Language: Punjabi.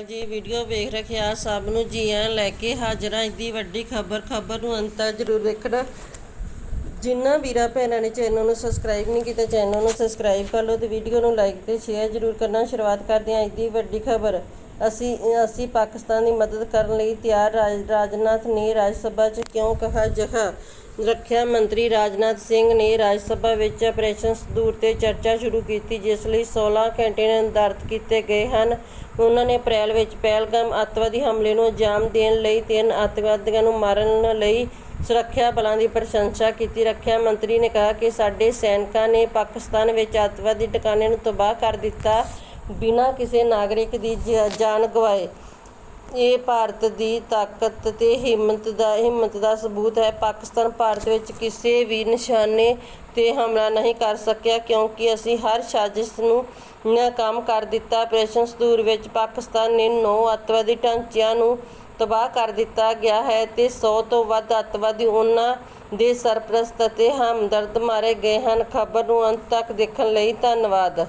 ਜੀ, ਵੀਡੀਓ ਵੇਖ ਰੱਖਿਆ, ਸਭ ਨੂੰ ਜੀ ਆਇਆਂ ਲੈ ਕੇ ਹਾਜ਼ਰਾਂ ਹਾਂ। ਦੀ ਵੱਡੀ ਖਬਰ ਖਬਰ ਨੂੰ ਅੰਤ ਤੱਕ ਜ਼ਰੂਰ ਵੇਖਣਾ ਜਿਨ੍ਹਾਂ ਵੀਰਾਂ ਭੈਣਾਂ ਨੇ ਚੈਨਲ ਨੂੰ ਸਬਸਕ੍ਰਾਈਬ ਨਹੀਂ ਕੀਤਾ, ਚੈਨਲ ਨੂੰ ਸਬਸਕ੍ਰਾਈਬ ਕਰ ਲਓ ਤੇ ਵੀਡੀਓ ਨੂੰ ਲਾਈਕ ਤੇ ਸ਼ੇਅਰ ਜ਼ਰੂਰ ਕਰਨਾ। ਸ਼ੁਰੂਆਤ ਕਰਦੇ ਹਾਂ ਅੱਜ ਦੀ ਵੱਡੀ ਖਬਰ। ਅਸੀਂ ਅਸੀਂ ਪਾਕਿਸਤਾਨ ਦੀ ਮਦਦ ਕਰਨ ਲਈ ਤਿਆਰ ਰਾਜ- ਰਾਜਨਾਥ ਨੇ ਰਾਜ ਸਭਾ 'ਚ ਕਿਉਂ ਕਿਹਾ? ਜਹਾ ਰੱਖਿਆ ਮੰਤਰੀ ਰਾਜਨਾਥ ਸਿੰਘ ਨੇ ਰਾਜ ਸਭਾ ਵਿੱਚ ਆਪਰੇਸ਼ਨ ਸੰਦੂਰ ਤੇ ਚਰਚਾ ਸ਼ੁਰੂ ਕੀਤੀ, ਜਿਸ ਲਈ 16 ਘੰਟੇ ਨਿਰਧਾਰਤ ਕੀਤੇ ਗਏ ਹਨ। ਉਹਨਾਂ ਨੇ ਅਪ੍ਰੈਲ ਵਿੱਚ ਪਹਿਲਗਾਮ ਅੱਤਵਾਦੀ ਹਮਲੇ ਨੂੰ ਅੰਜਾਮ ਦੇਣ ਲਈ ਤਿੰਨ ਅੱਤਵਾਦੀਆਂ ਨੂੰ ਮਾਰਨ ਲਈ ਸੁਰੱਖਿਆ ਬਲਾਂ ਦੀ ਪ੍ਰਸ਼ੰਸਾ ਕੀਤੀ। ਰੱਖਿਆ ਮੰਤਰੀ ਨੇ ਕਿਹਾ ਕਿ ਸਾਡੇ ਸੈਨਿਕਾਂ ਨੇ ਪਾਕਿਸਤਾਨ ਵਿੱਚ ਅੱਤਵਾਦੀ ਟਿਕਾਣੇ ਨੂੰ ਤਬਾਹ ਕਰ ਦਿੱਤਾ। ਬਿਨਾਂ ਕਿਸੇ ਨਾਗਰਿਕ ਦੀ ਜ- ਜਾਨ ਗਵਾਏ। ਇਹ ਭਾਰਤ ਦੀ ਤਾਕਤ ਅਤੇ ਹਿੰਮਤ ਦਾ ਹਿੰਮਤ ਦਾ ਸਬੂਤ ਹੈ। ਪਾਕਿਸਤਾਨ ਭਾਰਤ ਵਿੱਚ ਕਿਸੇ ਵੀ ਨਿਸ਼ਾਨੇ ਤੇ ਹਮਲਾ ਨਹੀਂ ਕਰ ਸਕਿਆ ਕਿਉਂਕਿ ਅਸੀਂ ਹਰ ਸਾਜ਼ਿਸ਼ ਨੂੰ ਨਾਕਾਮ ਕਰ ਦਿੱਤਾ। ਆਪਰੇਸ਼ਨ ਸੰਦੂਰ ਵਿੱਚ ਪਾਕਿਸਤਾਨ ਨੇ 9 ਅੱਤਵਾਦੀ ਢਾਂਚਿਆਂ ਨੂੰ ਤਬਾਹ ਕਰ ਦਿੱਤਾ ਗਿਆ ਹੈ ਤੇ 100 ਤੋਂ ਵੱਧ ਅੱਤਵਾਦੀ ਉਹਨਾਂ ਦੇ ਸਰਪ੍ਰਸਤ ਅਤੇ ਹਮਦਰਦ ਮਾਰੇ ਗਏ ਹਨ। ਖਬਰ ਨੂੰ ਅੰਤ ਤੱਕ ਦੇਖਣ ਲਈ ਧੰਨਵਾਦ।